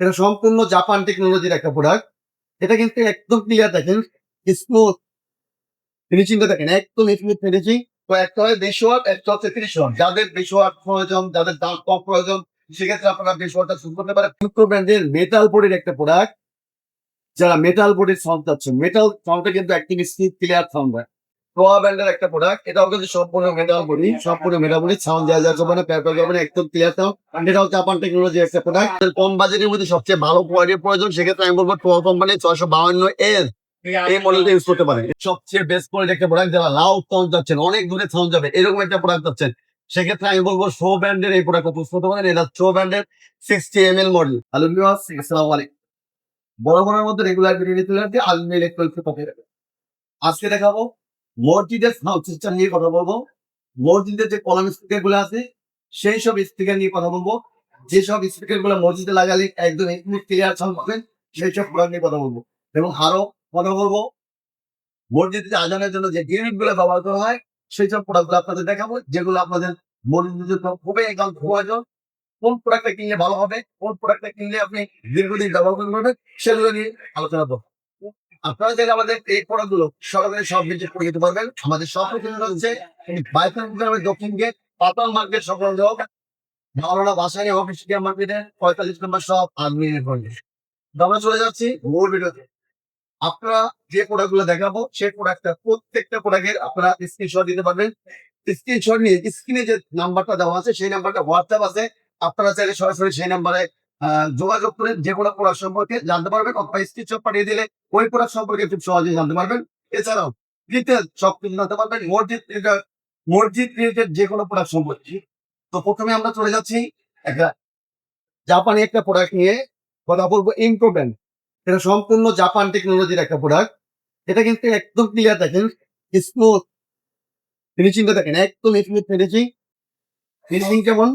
এটা সম্পূর্ণ জাপান টেকনোলজির একটা প্রোডাক্ট এটা কিন্তু একদম ক্লিয়ার দেখেন স্মুথ ফিনিশিংটা দেখেন, একদম স্মুথ ফিনিশিং তো একটা হয় বেশি ওয়াট একটা হচ্ছে তিরিশ ওয়াট যাদের বেশি ওয়াট প্রয়োজন, যাদের দাম কম প্রয়োজন, সেক্ষেত্রে আপনারা বেশি ওয়াটটা শুরু করতে পারেন। মিক্রো ব্র্যান্ডের মেটাল বোর্ডের একটা প্রোডাক্ট যারা মেটাল বোর্ডের সাউন্ড চাচ্ছেন মেটাল সাউন্ডটা কিন্তু একদম স্মুথ ক্লিয়ার সাউন্ড হয়। প্রোয়া ব্র্যান্ডের একটা প্রোডাক্ট এটাও কিন্তু সম্পূর্ণ মেটাল বডি সম্পূর্ণ মেটাল বডি সাউন্ড দেওয়া মানে পেপার যাবে একদম ক্লিয়ার সাউন্ড এটা হচ্ছে টেকনোলজি একটা প্রোডাক্ট কম বাজেটের মধ্যে সবচেয়ে ভালো কোয়ালিটির প্রয়োজন সেক্ষেত্রে আমি বলব টোয়া কোম্পানি ছয়শো বাউন্ন এর এই মডেলটা ইউজ করতে পারেন। সবচেয়ে বেস্ট কোয়ালিটি একটা প্রোডাক্ট যারা লাউড সাউন্ড যাচ্ছেন অনেক দূরে সাউন্ড যাবে এরকম একটা প্রোডাক্ট যাচ্ছেন সেক্ষেত্রে আমি বলব শো ব্র্যান্ডের এই প্রোডাক্ট ইউজ করতে পারেন এটা শো ব্র্যান্ডের sixty M L model hello আসসালামু আলাইকুম। বড় বড়ের মধ্যে রেগুলার ভিডিও নিতে লাগবে আলমি ইলেকট্রনিক্স পক্ষে। আজকে দেখাবো মসজিদের সাউন্ড সিস্টেম নিয়ে কথা বলব। মসজিদের যে কলাম স্পিকারগুলো আছে, সেই সব স্পিকার নিয়ে কথা বলব। যেসব স্পিকারগুলো মসজিদে লাগালে একদম ক্লিয়ার সাউন্ড পাবেন সেই সব প্রোডাক্ট নিয়ে কথা বলব। এবং আরও কথা বলব মসজিদে আজানের জন্য যে ইউনিটগুলো ব্যবহার করা হয়, সেই সব প্রোডাক্টগুলো আপনাদের দেখাবো, যেগুলো আপনাদের মসজিদের জন্য খুবই একদম প্রয়োজন কোন প্রোডাক্টটা কিনলে ভালো হবে, কোন প্রোডাক্টটা কিনলে আপনি দীর্ঘদিন ব্যবহার করতে পারবেন সেগুলো নিয়ে আলোচনা করব। আপনারা চাইলে আমাদের এই প্রোডাক্টগুলো সকালে সব ভিজিট করে যেতে পারবেন। আমাদের সব লোকেশন হচ্ছে বাইপাস দক্ষিণ গেট পাতাল মার্কেট সকল লোক মাওলানা বাসানি অফিস মার্কেটের পঁয়তাল্লিশ নম্বর সব আর্মিনের ফোনে আমরা চলে যাচ্ছি মূল ভিডিওতে। আপনারা যে প্রোডাক্টগুলো দেখাবো, সেই প্রোডাক্টটা প্রত্যেকটা প্রোডাক্টের আপনারা স্ক্রিনশট দিতে পারবেন। স্ক্রিনশট নিয়ে স্ক্রিনে যে নাম্বারটা দেওয়া আছে, সেই নাম্বারটা হোয়াটসঅ্যাপ আছে। আপনারা চাইলে সরাসরি সেই নাম্বারে যোগাযোগ করে যে কোনো প্রোডাক্ট সম্পর্কে জানতে পারবেন, অথবা স্ক্রিনশট পাঠিয়ে দিলে ওই প্রোডাক্ট সম্পর্কে খুব সহজেই জানতে পারবেন। এছাড়াও ডিটেল সব কিছু জানতে পারবেন, মসজিদ মসজিদ রিলেটেড যে কোনো প্রোডাক্ট সম্পর্কে। তো প্রথমে আমরা চলে যাচ্ছি একটা জাপানি একটা প্রোডাক্ট নিয়ে কথা বলব ব্র্যান্ড এটা সম্পূর্ণ জাপান টেকনোলজির একটা প্রোডাক্ট এটা কিন্তু একদম ক্লিয়ার দেখেন স্মুথ ফিনিশিংটা দেখেন, একদম স্মুথ ফিনিশিং ফিনিশিং কেমন?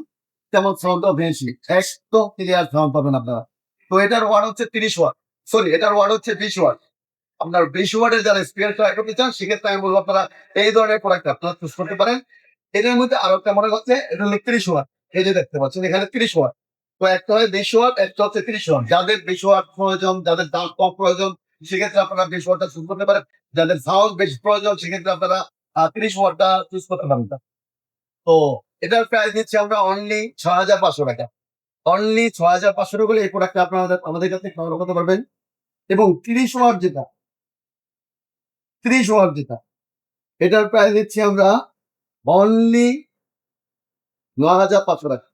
তেমন একদম সাউন্ড পাবেন আপনারা। তো এটার হচ্ছে তিরিশ ওয়াট সরি এটার হচ্ছে বিশ আপনার বিশ যারা করতে চান, সেক্ষেত্রে আমি বলব আপনারা এই ধরনের প্রোডাক্ট আপনারা চুজ করতে পারেন। এটার মধ্যে আরও একটা মনে হচ্ছে এটা তিরিশ এই যে দেখতে পাচ্ছেন, এখানে তিরিশ ওয়াট তো একটা হয় বিশ ওয়াট একটা হচ্ছে তিরিশ ওয়াট যাদের বিশ ওয়াট প্রয়োজন, যাদের দাম কম প্রয়োজন, সেক্ষেত্রে আপনারা বিশ ওয়াটটা চুজ করতে পারেন। যাদের সাউন্ড বেশি প্রয়োজন, সেক্ষেত্রে আপনারা তিরিশ ওয়াটটা চুজ করতে পারেন। তো এটার প্রাইস দিচ্ছি আমরা অনলি ছ হাজার পাঁচশো টাকা। অনলি ছয় হাজার পাঁচশো টাকা এই প্রোডাক্টটা আপনারা আমাদের কাছে সংগ্রহ করতে পারবেন। এবং তিরিশ ওয়াট যেটা, তিরিশ ওয়াট যেটা, এটার প্রাইস দিচ্ছি আমরা অনলি ন হাজার পাঁচশো টাকা।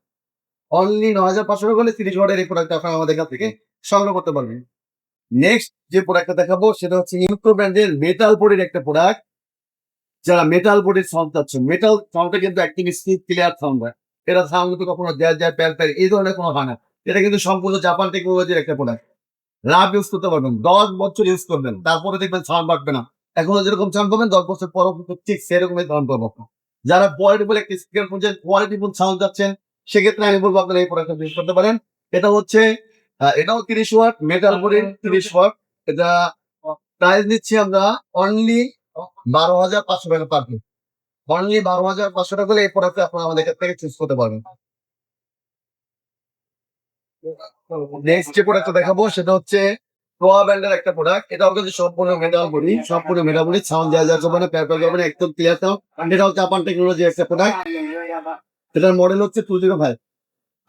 অনলি ন হাজার পাঁচশো টাকা হলে তিরিশ ওয়াটের এই প্রোডাক্ট আপনারা আমাদের কাছ থেকে সংগ্রহ করতে পারবেন। নেক্সট যে প্রোডাক্টটা দেখাবো, সেটা হচ্ছে ইনকো ব্র্যান্ডের মেটাল বোর্ডের একটা প্রোডাক্ট যারা মেটাল বোর্ডের সাউন্ড মেটাল সাউন্ডটা কিন্তু একদম ক্লিয়ার সাউন্ড হয়। এটা সাউন্ড কিন্তু কখনো দেয় যায় প্যার প্যার এই ধরনের কোনো না। এটা কিন্তু সম্পূর্ণ জাপান টেকনোলজির একটা প্রোডাক্ট রাব ইউজ করতে পারবেন, দশ বছর ইউজ করবেন, তারপরে দেখবেন সাউন্ড বাড়বে না। এখনও যেরকম সাউন্ড পাবেন, দশ বছর পর ঠিক সেরকমই সাউন্ড পাবো। যারা কোয়ালিটিফুল একটা স্পিকার খুঁজছেন কোয়ালিটিফুল সাউন্ড যাচ্ছেন সেক্ষেত্রে আমি বলব আপনারা এই প্রোডাক্টটা ইউজ করতে পারেন। এটা হচ্ছে এটাও তিরিশ ওয়াট মেটাল বোর্ডের তিরিশ ওয়াট এটা প্রাইস নিচ্ছি আমরা অনলি বারো হাজার পাঁচশো টাকা পার পিস অনলি বারো হাজার পাঁচশো টাকা হলে এই প্রোডাক্ট আপনারা আমাদের কাছ থেকে চুজ করতে পারবেন। নেক্সট যে প্রোডাক্টটা দেখাবো, সেটা হচ্ছে প্রোয়া ব্র্যান্ডের একটা প্রোডাক্ট এটাও কিন্তু সম্পূর্ণ মেটাল বডি সম্পূর্ণ মেটাল বডি সাউন্ড দেওয়া যাচ্ছে মানে পেপার যাবে একদম ক্লিয়ার সাউন্ড এটাও জাপান টেকনোলজি একটা প্রোডাক্ট এটার মডেল হচ্ছে টু জিরো ফাইভ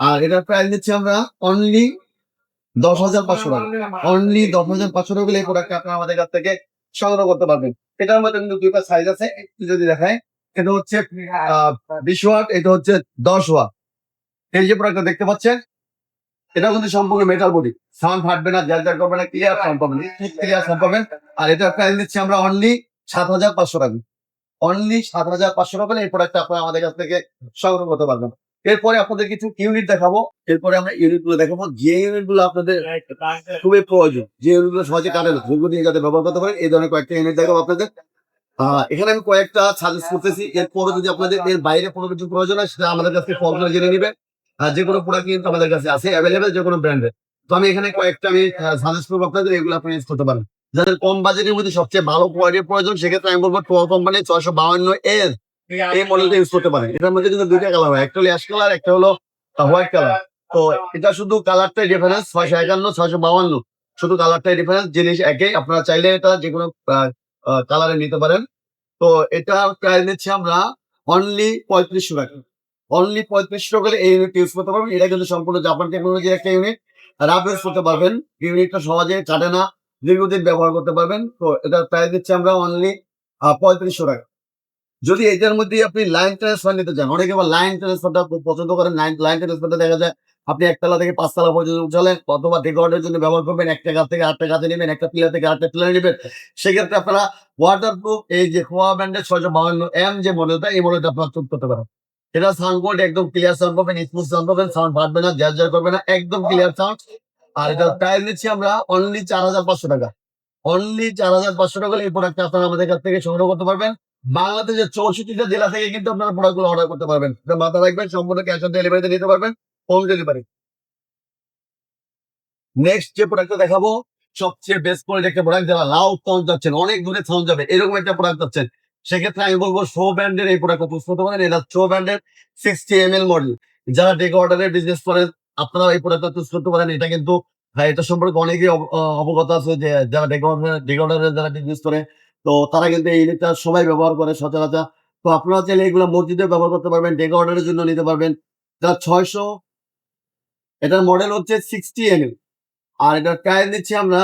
আর এটার প্রাইস নিচ্ছি আমরা অনলি দশ হাজার পাঁচশো টাকা। অনলি দশ হাজার পাঁচশো টাকা এই প্রোডাক্ট আপনারা আমাদের কাছ থেকে সংগ্রহ করতে পারবেন এটার মধ্যে কিন্তু দুইটা সাইজ আছে, একটু যদি দেখায় এটা হচ্ছে বিশ ওয়াট এটা হচ্ছে দশ ওয়াট এই যে প্রোডাক্টটা দেখতে পাচ্ছেন, এটা কিন্তু সম্পূর্ণ মেটাল বডি সাউন্ড ফাটবে না জ্যাল জ্যাল করবে না ক্লিয়ার সাউন্ড পাবেন ক্লিয়ার সাউন্ড পাবেন। আর এটার প্রাইস দিচ্ছি আমরা অনলি সাত হাজার পাঁচশো টাকা। অনলি সাত হাজার পাঁচশো টাকা এই প্রোডাক্টটা আপনারা আমাদের কাছ থেকে সংগ্রহ করতে পারবেন। এরপরে আপনাদের কিছু ইউনিট দেখাবো। এরপরে আমরা ইউনিটগুলো দেখাবো। যে ইউনিটগুলো আপনাদের খুবই প্রয়োজন যে ইউনিটগুলো সহজে কাটে না সেগুলো নিয়ে যাতে ব্যবহার করতে পারেন এই ধরনের কয়েকটা ইউনিট দেখাবো আপনাদের। এখানে আমি কয়েকটা সাজেস্ট করতেছি। এরপরে যদি আপনাদের এর বাইরে কোনো কিছু প্রয়োজন হয় সেটা আমাদের কাছে ফর্ম জেনে আর যে কোনো প্রোডাক্ট কিন্তু আমাদের কাছে আছে অ্যাভেলেবেল যে কোনো ব্র্যান্ডের তো আমি এখানে কয়েকটা আমি সাজেস্ট করব আপনাদের এগুলো আপনি ইউজ করতে পারেন। যাদের কম বাজেটের মধ্যে সবচেয়ে ভালো কোয়ালিটির প্রয়োজন সেক্ষেত্রে আমি বলব টোয়া কোম্পানি ছয়শো বাউন্ন এর এই মডেলটা ইউজ করতে পারেন এটার মধ্যে কিন্তু দুইটা কালার হয়। একটা হলো অ্যাশ কালার একটা হলো হোয়াইট কালার তো এটা শুধু কালারটাই ডিফারেন্স ছয়শো একান্ন ছয়শো বাউান্ন শুধু কালারটাই ডিফারেন্স জিনিস একই। আপনারা চাইলে এটা যে কোনো কালারে নিতে পারেন। তো এটা প্রাইস নিচ্ছি আমরা অনলি পঁয়ত্রিশশো টাকা। অনলি পঁয়ত্রিশশো টাকা এই ইউনিট ইউজ করতে পারবেন। এটা কিন্তু সম্পূর্ণ জাপান টেকনোলজির একটা ইউনিট রাফ ইউজ করতে পারবেন। ইউনিটটা সহজে কাটে না। দীর্ঘদিন ব্যবহার করতে পারবেন। তো এটা প্রাইস দিচ্ছি আমরা অনলি পঁয়ত্রিশশো টাকা। যদি এটার মধ্যে আপনি লাইন ট্রান্সফার নিতে চান, অনেকে আবার লাইন ট্রান্সফারটা পছন্দ করেন লাইন ট্রান্সফারটা দেখা যায়, আপনি একতলা থেকে পাঁচতলা পর্যন্ত উঠালেন, অথবা রেকর্ডের জন্য ব্যবহার করবেন একটা গাছ থেকে আটটা গাছে নেবেন, একটা পিলার থেকে আটটা পিলার নেবেন। সেক্ষেত্রে আপনারা ওয়াটার প্রুফ এই যে খোয়া ব্যান্ডের ছয়শো বাউন্ন এম যে মডেলটা এই মডেলটা আপনারা চুপ করতে পারেন। এটা সাউন্ড কোড একদম ক্লিয়ার সাউন্ড পাবেন স্মুথ সাউন্ড পাবেন সাউন্ড ফাটবে না জ্যার জ্যার করবে না, একদম ক্লিয়ার সাউন্ড আর এটা প্রাইস নিচ্ছি আমরা অনলি চার হাজার পাঁচশো টাকা। অনলি চার হাজার পাঁচশো টাকা এই প্রোডাক্টটা আপনারা আমাদের কাছ থেকে সংগ্রহ করতে পারবেন। বাংলাদেশের চৌষট্টিটা জেলা থেকে কিন্তু আপনারা প্রোডাক্টগুলো অর্ডার করতে পারবেন। মাথা রাখবেন, সম্পূর্ণ ক্যাশ অন ডেলিভারিতে নিতে পারবেন হোম ডেলিভারি নেক্সট যে প্রোডাক্টটা দেখাবো, সবচেয়ে বেস্ট কোয়ালিটি একটা প্রোডাক্ট যারা লাউড সাউন্ড যাচ্ছেন অনেক দূরে সাউন্ড যাবে, এরকম একটা প্রোডাক্ট যাচ্ছেন সেক্ষেত্রে আমি বলব শো ব্র্যান্ডের এই প্রোডাক্ট চুজ করতে পারেন, এটা শো ব্র্যান্ডের সিক্সটি এম এল মডেল যারা ডেক অর্ডারের বিজনেস করেন আপনারা এই প্রোডাক্টটা চুজ করতে পারেন। এটা কিন্তু এটা সম্পর্কে অনেকেই অবগত আছে যে যারা ডেক অর্ডার অর্ডারের যারা বিজনেস করে তো তারা কিন্তু এই ইউনিটটা সবাই ব্যবহার করে সচরাচর। তো আপনারা চাইলে এগুলো মসজিদে ব্যবহার করতে পারবেন, ডেক অর্ডারের জন্য নিতে পারবেন। যারা ছয়শো, এটার মডেল হচ্ছে সিক্সটি এম আর এটার প্রাইস দিচ্ছি আমরা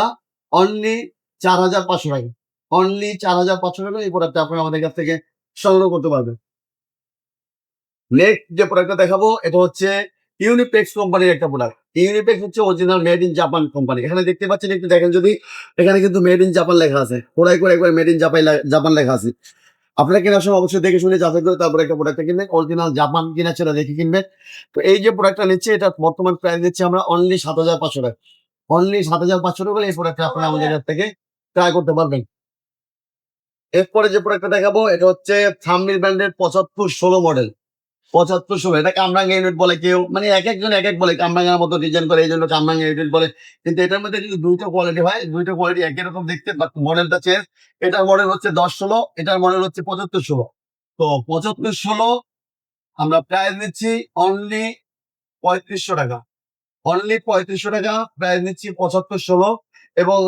অনলি চার হাজার পাঁচশো টাকা। অনলি চার হাজার পাঁচশো টাকা এই প্রোডাক্টটা আপনি আমাদের কাছ থেকে সংগ্রহ করতে পারবেন। নেক্সট যে প্রোডাক্টটা দেখাবো, এটা হচ্ছে ইউনিপেক্স কোম্পানির একটা প্রোডাক্ট ইউনিপেক্স হচ্ছে original made in Japan company এখানে দেখতে পাচ্ছেন, একটু দেখেন যদি। এখানে কিন্তু মেড ইন জাপান লেখা আছে। কোড়াই করে একবার মেড ইন জাপান জাপান লেখা আছে। আপনারা কেনার সময় অবশ্যই দেখে শুনে যাচাই করে তারপরে একটা প্রোডাক্টটা কিনবেন। অরিজিনাল জাপান কিনা ছিল দেখে কিনবেন। তো এই যে প্রোডাক্টটা নিচ্ছে, এটা বর্তমান প্রাইস দিচ্ছে আমরা অনলি সাত হাজার পাঁচশো টাকা। অনলি সাত হাজার পাঁচশো টাকা এই প্রোডাক্টটা আপনারা আমাদের কাছ থেকে ট্রাই করতে পারবেন। এরপরে যে প্রোডাক্টটা দেখাবো, এটা হচ্ছে থামমিল ব্র্যান্ডের পঁচাত্তর ষোলো মডেল পঁচাত্তর ষোলো এটা কামরাঙ্গা ইউনিট বলে কেউ মানে এক একজন এক এক বলে, কামরাঙ্গার মতো ডিজাইন করে এই জন্য কামরাঙ্গা ইউনিট বলে। কিন্তু এটার মধ্যে কিন্তু দুইটা কোয়ালিটি হয় দুইটা কোয়ালিটি একই রকম দেখতে বাট মডেলটা চেঞ্জ এটার মডেল হচ্ছে দশ ষোলো, এটার মডেল হচ্ছে পঁচাত্তর ষোলো। তো পঁচাত্তর ষোলো, আমরা প্রাইস নিচ্ছি অনলি পঁয়ত্রিশশো টাকা। অনলি পঁয়ত্রিশশো টাকা প্রাইস নিচ্ছি পঁচাত্তর ষোলো। এবং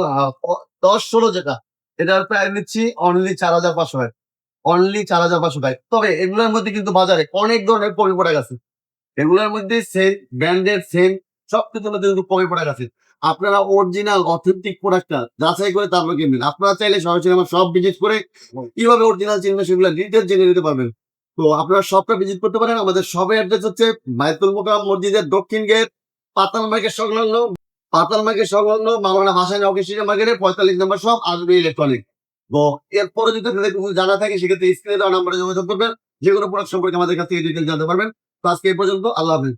দশ ষোলো যেটা, এটার প্রাইস নিচ্ছি অনলি চার হাজার পাঁচশো টাকা। অনলি চার হাজার পাঁচশো টাকা। তবে এগুলোর মধ্যে কিন্তু বাজারে অনেক ধরনের কমি পড়ে গেছে। এগুলোর মধ্যে সেম ব্র্যান্ডের সেম সব মধ্যে কিন্তু কমি পড়ে গেছে। আপনারা অরিজিনাল অথেন্টিক প্রোডাক্টটা যাচাই করে তারপর কিনবেন। আপনারা চাইলে সরাসরি আমার সব ভিজিট করে কীভাবে অরিজিনাল চিনবেন সেগুলো ডিটেলস জেনে নিতে পারবেন। তো আপনারা সবটা ভিজিট করতে পারেন। আমাদের সবের অ্যাড্রেস হচ্ছে বাইতুল মোকাম মসজিদের দক্ষিণ গেট, পাতাল মার্কেট সংলগ্ন, পাতাল মার্কেট সংলগ্ন, মাওলানা হাসান অফিসিয়াল মার্কেটের পঁয়তাল্লিশ নম্বর সব আসবে ইলেকট্রনিক এরপরে যদি তাদের জানা থাকে, সেক্ষেত্রে স্ক্রিনে দেওয়া নাম্বারে যোগাযোগ করবেন। যে কোনো প্রোডাক্ট সম্পর্কে আমাদের কাছ থেকে ডিটেল জানতে পারবেন। তো আজকে এই পর্যন্ত, আল্লাহ হাফিজ।